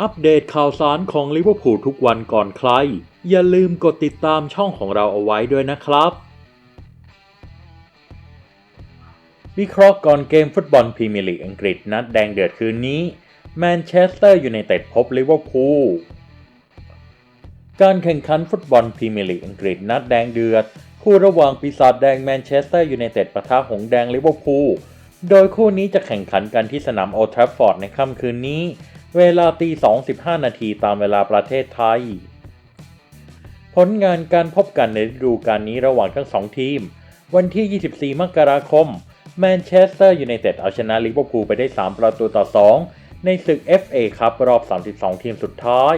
อัปเดตข่าวสารของลิเวอร์พูลทุกวันก่อนใคร อย่าลืมกดติดตามช่องของเราเอาไว้ด้วยนะครับ วิเคราะห์ก่อนเกมฟุตบอลพรีเมียร์ลีกอังกฤษนัดแดงเดือดคืนนี้แมนเชสเตอร์ยูไนเต็ดพบลิเวอร์พูลการแข่งขันฟุตบอลพรีเมียร์ลีกอังกฤษนัดแดงเดือด คู่ระหว่างปีศาจแดงแมนเชสเตอร์ยูไนเต็ดปะทะหงสแดงลิเวอร์พูลโดยคู่นี้จะแข่งขันกันที่สนามโอทราฟฟอร์ดในค่ำคืนนี้ เวลาตี2.15นาทีตามเวลาประเทศไทย ผลงานการพบกันในฤดูกาลนี้ระหว่างทั้งสองทีม วันที่ 24 มกราคม แมนเชสเตอร์ยูไนเต็ดเอาชนะลิเวอร์พูลไปได้ 3 ประตูต่อ 2 ในศึก FA ครับรอบ 32 ทีมสุดท้าย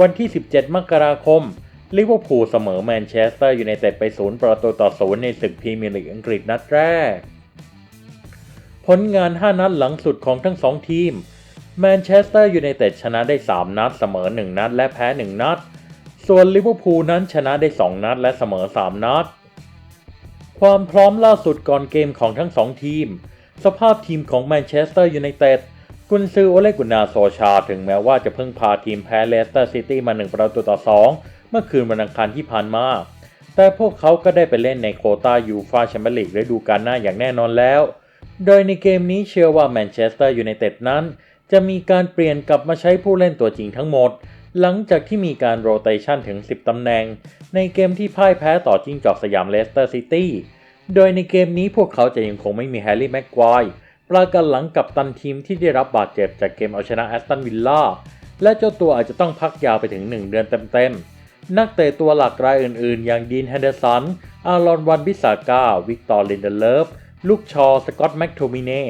วันที่ 17 มกราคมลิเวอร์พูลเสมอแมนเชสเตอร์ยูไนเต็ดไป 0 ประตูต่อ 0 ในศึกพรีเมียร์ลีกอังกฤษนัดแรก ผลงาน 5 นัดหลังสุดของทั้ง 2 ทีม แมนเชสเตอร์ยูไนเต็ดชนะได้ 3 นัด เสมอ 1 นัด และแพ้ 1 นัด ส่วนลิเวอร์พูลนั้นชนะได้ 2 นัด และเสมอ 3 นัด ความพร้อมล่าสุดก่อนเกมของทั้ง 2 ทีม สภาพทีมของแมนเชสเตอร์ยูไนเต็ดกุนซือโอเลกุนาโซชา ถึงแม้ว่าจะเพิ่งพาทีมแพ้เลสเตอร์ซิตี้มา 1 ประตูต่อ 2 เมื่อคืนวันอังคารที่ผ่านมา แต่พวกเขาก็ได้ไปเล่นในโคตายูฟาแชมเปี้ยนลีกฤดูกาลหน้าอย่างแน่นอนแล้ว โดยในเกมนี้เชื่อว่าแมนเชสเตอร์ยูไนเต็ดนั้น จะมีการเปลี่ยนกลับมาใช้ผู้เล่นตัวจริงทั้งหมด หลังจากที่มีการโรเตชันถึง 10 ตำแหน่ง ในเกมที่พ่ายแพ้ต่อจิงจอกสยามเลสเตอร์ซิตี้โดยในเกมนี้พวกเขาจะยังคงไม่มีแฮร์รี่แม็กควายปรากันหลังกับตันทีมที่ได้รับบาดเจ็บจากเกมเอาชนะแอสตันวิลล่าและเจ้าตัวอาจจะต้องพักยาวไปถึง 1 เดือนเต็มๆ นักเตะตัวหลักรายอื่นๆ อย่างดีนแฮนเดอร์สัน อารอนวันบิสาก้า วิกตอร์ลินเดเลฟ ลูกชอ สกอตแม็กโทมิเน่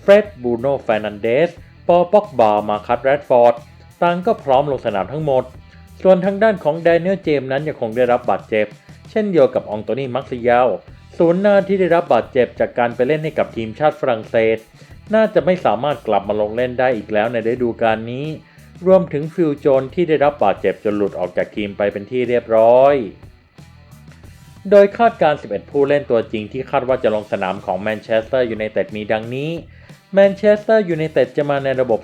เฟร็ด บูโนแฟนันเดส ปอป็อกบามาคัตแรดฟอร์ดต่างก็พร้อมลงสนามทั้งหมด ส่วนทางด้านของแดเนียลเจมส์นั้นยังคงได้รับบาดเจ็บ เช่นเดียวกับองโตนีมักซิยาลศูนย์หน้าที่ได้รับบาดเจ็บจากการไปเล่นให้กับทีมชาติฝรั่งเศส น่าจะไม่สามารถกลับมาลงเล่นได้อีกแล้วในฤดูกาลนี้ รวมถึงฟิลโจนที่ได้รับบาดเจ็บจนหลุดออกจากทีมไปเป็นที่เรียบร้อย โดยคาดการ 11 ผู้เล่นตัวจริงที่คาดว่าจะลงสนามของแมนเชสเตอร์ยูไนเต็ดมีดังนี้ แมนเชสเตอร์ยูไนเต็ดจะมาในระบบ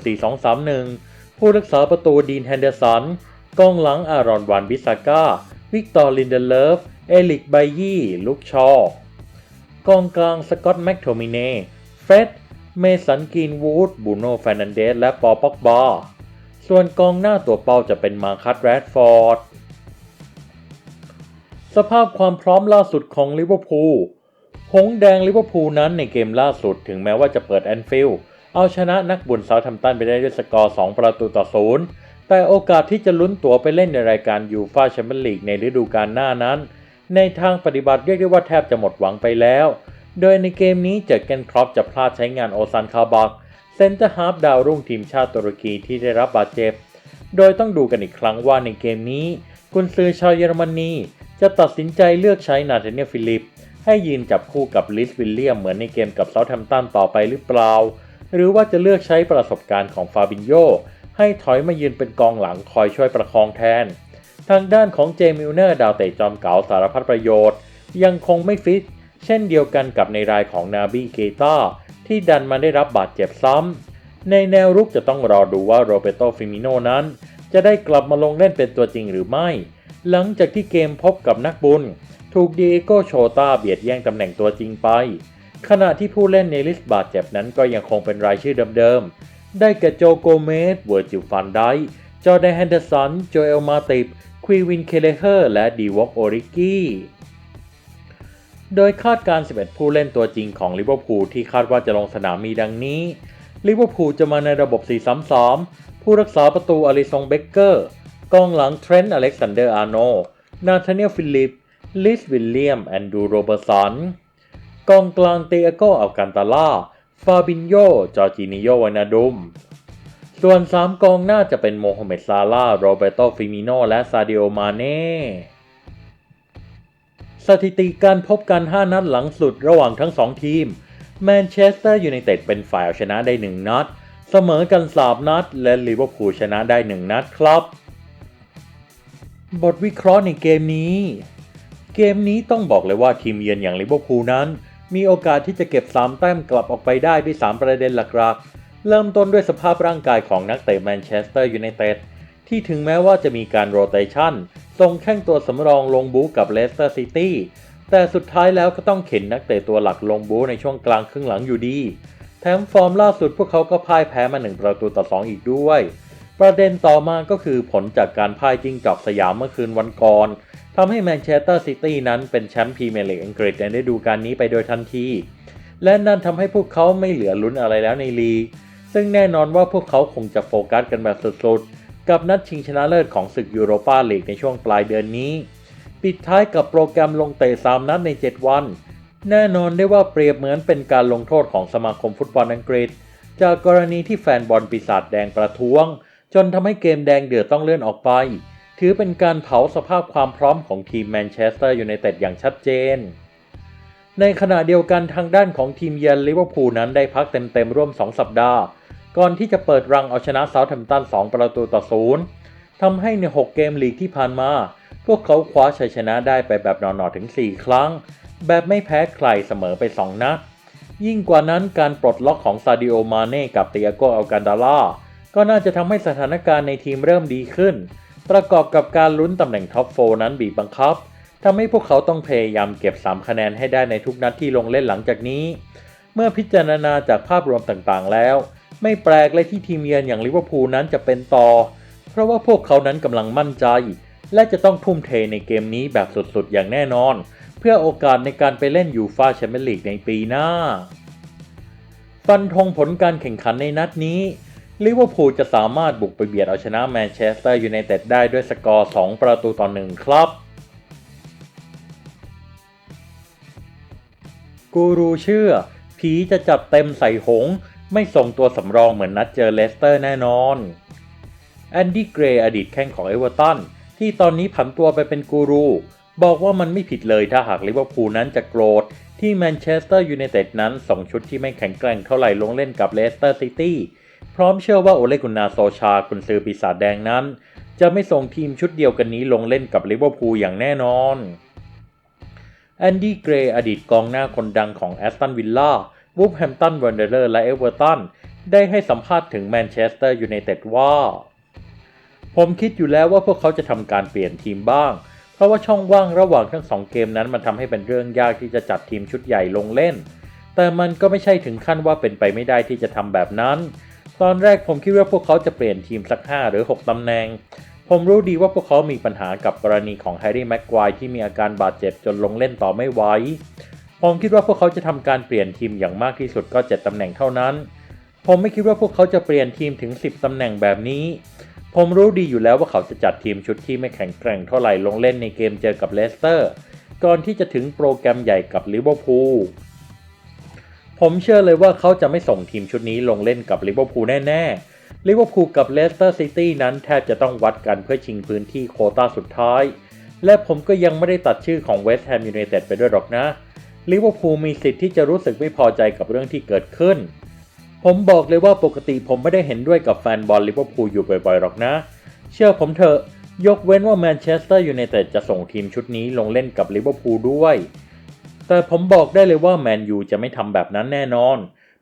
4-2-3-1 ผู้รักษาประตูดีนแฮนเดอร์สันกองหลังอารอนวานบิสาก้า วิกตอร์ลินเดเลฟ เอลิกไบยี่ ลุกชอ กองกลางสกอตแม็กโทมิเน่เฟร็ดเมสันกินวูด บูโนแฟนันเดส และปอป็อกบาส่วนกองหน้าตัวเป้าจะเป็นมาคัตแรดฟอร์ด สภาพความพร้อมล่าสุดของลิเวอร์พูล หงแดงลิเวอร์พูลนั้นในเกมล่าสุดถึงแม้ว่าจะเปิดแอนฟิลด์เอาชนะนักบุญเซาท์แฮมตันไปได้ด้วยสกอร์ 2 ประตูต่อศูนย์แต่โอกาสที่จะลุ้นตั๋วไปเล่นในรายการยูฟาแชมเปี้ยนลีกในฤดูกาลหน้านั้น ในทางปฏิบัติเรียกได้ว่าแทบจะหมดหวังไปแล้ว โดยในเกมนี้เจอเกนครอปจะพลาดใช้งานโอซันคาบักเซนเตอร์ฮาร์ฟดาวรุ่งทีมชาติตุรกีที่ได้รับบาดเจ็บ โดยต้องดูกันอีกครั้งว่าในเกมนี้กุนซือชาวเยอรมนีจะตัดสินใจเลือกใช้นาธาเนียลฟิลิป ให้ยืนจับคู่กับลิสวิลเลียมเหมือนในเกมกับเซาท์แฮมป์ตันต่อไปหรือเปล่า หรือว่าจะเลือกใช้ประสบการณ์ของฟาบินโยให้ถอยมายืนเป็นกองหลังคอยช่วยประคองแทน ทางด้านของเจมิลเนอร์ดาวเตะจอมเก๋าสารพัดประโยชน์ ยังคงไม่ฟิต เช่นเดียวกันกับในรายของนาบีเกตาที่ดันมาได้รับบาดเจ็บซ้ำ ในแนวรุกจะต้องรอดูว่าโรเบโตฟิมิโนนั้น จะได้กลับมาลงเล่นเป็นตัวจริงหรือไม่ หลังจากที่เกมพบกับนักบุญ ถูกดีเอโกโชตาเบียดแย่งตำแหน่งตัวจริงไป ขณะที่ผู้เล่นในลิสต์บาดเจ็บนั้นก็ยังคงเป็นรายชื่อเดิมๆ ได้แก่โจโกเมสเวอร์จิลฟันไดจอร์แดนแฮนเดอร์สัน โจเอลมาติบ ควีวินเคเลเฮอร์ และดีวอกโอริกี้โดยคาดการ 11 ผู้เล่นตัวจริงของลิเวอร์พูลที่คาดว่าจะลงสนามมีดังนี้ลิเวอร์พูลจะมาในระบบ 4-3-3 ผู้รักษาประตูอลิซงเบเกอร์ กองหลังเทรนต์อเล็กซานเดอร์อาร์โน นาธาเนียลฟิลิป ลิสวิลเลียม แอนดูโรเบอร์สัน กองกลางเตอโกอัลกันตาล่า ฟาบินโย จอร์จินิโยวานาดุม ส่วน 3 กองหน้าจะเป็นโมฮัมเหม็ดซาลาโรเบโตฟิมิโน และซาดิโอ มาเน่ สถิติการพบกัน 5 นัดหลังสุดระหว่างทั้ง 2 ทีม แมนเชสเตอร์ยูไนเต็ดเป็นฝ่ายเอาชนะได้ 1 นัด เสมอกัน 3 นัด และลิเวอร์พูลชนะได้ 1 นัดครับ บทวิเคราะห์ในเกมนี้ เกมนี้ต้องบอกเลยว่าทีมเยือนอย่างลิเวอร์พูลนั้น มีโอกาสที่จะเก็บ 3 แต้มกลับออกไปได้ด้วย 3 ประเด็นหลักๆ เริ่มต้นด้วยสภาพร่างกายของนักเตะแมนเชสเตอร์ยูไนเต็ดที่ถึงแม้ว่าจะมีการโรเตชันส่งแข้งตัวสำรองลงบู๊กับเลสเตอร์ซิตี้แต่สุดท้ายแล้วก็ต้องเข็นนักเตะตัวหลักลงบู๊ในช่วงกลางครึ่งหลังอยู่ดี แถมฟอร์มล่าสุดพวกเขาก็พ่ายแพ้มา 1 ประตูต่อ 2 อีกด้วย ประเด็นต่อมาก็คือผลจากการพ่ายจิ้งจอกสยามเมื่อคืนวันก่อน ทำให้แมนเชสเตอร์ซิตี้นั้นเป็นแชมป์พรีเมียร์ลีกอังกฤษในฤดูกาลนี้ไปโดยทันที และนั่นทำให้พวกเขาไม่เหลือลุ้นอะไรแล้วในลีก ซึ่งแน่นอนว่าพวกเขาคงจะโฟกัสกันแบบสุดๆ กับนัดชิงชนะเลิศของศึกยูโรปาลีกในช่วงปลายเดือนนี้ ปิดท้ายกับโปรแกรมลงเตะ3นัดใน 7 วัน แน่นอนได้ว่าเปรียบเหมือนเป็นการลงโทษของสมาคมฟุตบอลอังกฤษ จากกรณีที่แฟนบอลปีศาจแดงประท้วง จนทำให้เกมแดงเดือดต้องเลื่อนออกไป ถือเป็นการเผาสภาพความพร้อมของทีมแมนเชสเตอร์ยูไนเต็ดอย่างชัดเจน ในขณะเดียวกันทางด้านของทีมเยือนลิเวอร์พูลนั้นได้พักเต็มๆร่วม 2 สัปดาห์ ก่อนที่จะเปิดรังเอาชนะเซาท์แฮมป์ตัน 2 ประตูต่อศูนย์ทำให้ใน 6 เกมลีกที่ผ่านมา พวกเขาคว้าชัยชนะได้ไปแบบหนอๆถึง 4 ครั้ง แบบไม่แพ้ใครเสมอไป 2 นัดยิ่งกว่านั้นการปลดล็อกของซาดิโอมาเน่กับเตียโกอัลกันดาล่าก็น่าจะทำให้สถานการณ์ในทีมเริ่มดีขึ้น ประกอบกับการลุ้นตำแหน่งท็อปโฟนั้นบีบบังคับทำให้พวกเขาต้องพยายามเก็บ 3 คะแนนให้ได้ในทุกนัดที่ลงเล่นหลังจากนี้ เมื่อพิจารณาจากภาพรวมต่างๆ แล้ว ไม่แปลกเลยที่ทีมเยือนอย่างลิเวอร์พูลนั้นจะเป็นต่อ เพราะว่าพวกเขานั้นกำลังมั่นใจ และจะต้องทุ่มเทในเกมนี้แบบสุดๆ อย่างแน่นอน เพื่อโอกาสในการไปเล่นยูฟาแชมเปี้ยนลีกในปีหน้า ฟันธงผลการแข่งขันในนัดนี้ ลิเวอร์พูลจะสามารถบุกไปเบียดเอาชนะแมนเชสเตอร์ยูไนเต็ดได้ด้วยสกอร์ 2 ประตูต่อ 1 ครับ กูรูเชื่อ ผีจะจัดเต็มใส่หง ไม่ส่งตัวสำรองเหมือนนัดเจอเลสเตอร์แน่นอนแอนดี้เกรย์อดีตแข้งของเอเวอร์ตันที่ตอนนี้ผันตัวไปเป็นกูรู บอกว่ามันไม่ผิดเลยถ้าหากลิเวอร์พูลนั้นจะโกรธ ที่แมนเชสเตอร์ยูไนเต็ดนั้นส่งชุดที่ไม่แข็งแกร่งเท่าไหร่ลงเล่นกับเลสเตอร์ซิตี้ ร้อมเชื่อว่าโอเลกุนนาโซชาคุณซือปีศาจแดงนั้น จะไม่ส่งทีมชุดเดียวกันนี้ลงเล่นกับลิเวอร์พูลอย่างแน่นอนแอนดี้เกรย์อดีตกองหน้าคนดังของแอสตันวิลล่าวูฟแฮมตันวันเดอร์และเอเวอร์ตันได้ให้สัมภาษณ์ถึงแมนเชสเตอร์ยูไนเต็ดว่า ผมคิดอยู่แล้วว่าพวกเขาจะทำการเปลี่ยนทีมบ้าง เพราะว่าช่องว่างระหว่างทั้งสองเกมนั้นมันทำให้เป็นเรื่องยากที่จะจัดทีมชุดใหญ่ลงเล่น แต่มันก็ไม่ใช่ถึงขั้นว่าเป็นไปไม่ได้ที่จะทำแบบนั้น ตอนแรกผมคิดว่าพวกเขาจะเปลี่ยนทีมสัก 5 หรือ 6 ตำแหน่ง ผมรู้ดีว่าพวกเขามีปัญหากับกรณีของแฮร์รี่แม็กควายที่มีอาการบาดเจ็บจนลงเล่นต่อไม่ไหว ผมคิดว่าพวกเขาจะทำการเปลี่ยนทีมอย่างมากที่สุดก็ 7 ตำแหน่งเท่านั้น ผมไม่คิดว่าพวกเขาจะเปลี่ยนทีมถึง 10 ตำแหน่งแบบนี้ ผมรู้ดีอยู่แล้วว่าเขาจะจัดทีมชุดที่ไม่แข็งแกร่งเท่าไหร่ลงเล่นในเกมเจอกับเลสเตอร์ ก่อนที่จะถึงโปรแกรมใหญ่กับลิเวอร์พูล ผมเชื่อเลยว่าเขาจะไม่ส่งทีมชุดนี้ลงเล่นกับลิเวอร์พูลแน่ๆลิเวอร์พูลกับเลสเตอร์ซิตี้นั้นแทบจะต้องวัดกันเพื่อชิงพื้นที่โคต้าสุดท้าย และผมก็ยังไม่ได้ตัดชื่อของเวสต์แฮมยูไนเต็ดไปด้วยหรอกนะลิเวอร์พูลมีสิทธิ์ที่จะรู้สึกไม่พอใจกับเรื่องที่เกิดขึ้น ผมบอกเลยว่าปกติผมไม่ได้เห็นด้วยกับแฟนบอลลิเวอร์พูลอยู่บ่อยๆหรอกนะ เชื่อผมเถอะ ยกเว้นว่าแมนเชสเตอร์ยูไนเต็ดจะส่งทีมชุดนี้ลงเล่นกับลิเวอร์พูลด้วย แต่ผมบอกได้เลยว่าแมนยูจะไม่ทำแบบนั้นแน่นอน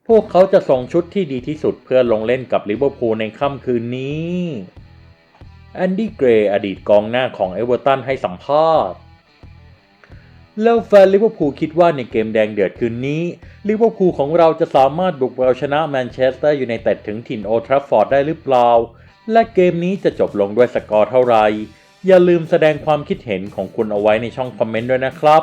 พวกเขาจะส่งชุดที่ดีที่สุดเพื่อลงเล่นกับลิเวอร์พูลในค่ำคืนนี้แอนดี้เกรย์อดีตกองหน้าของเอเวอร์ตันให้สัมภาษณ์แล้วแฟนลิเวอร์พูลคิดว่าในเกมแดงเดือดคืนนี้ลิเวอร์พูลของเราจะสามารถบุกเอาชนะแมนเชสเตอร์ยูไนเต็ดถึงถิ่นโอทราฟฟอร์ดได้หรือเปล่า และเกมนี้จะจบลงด้วยสกอร์เท่าไหร่อย่าลืมแสดงความคิดเห็นของคุณเอาไว้ในช่องคอมเมนต์ด้วยนะครับ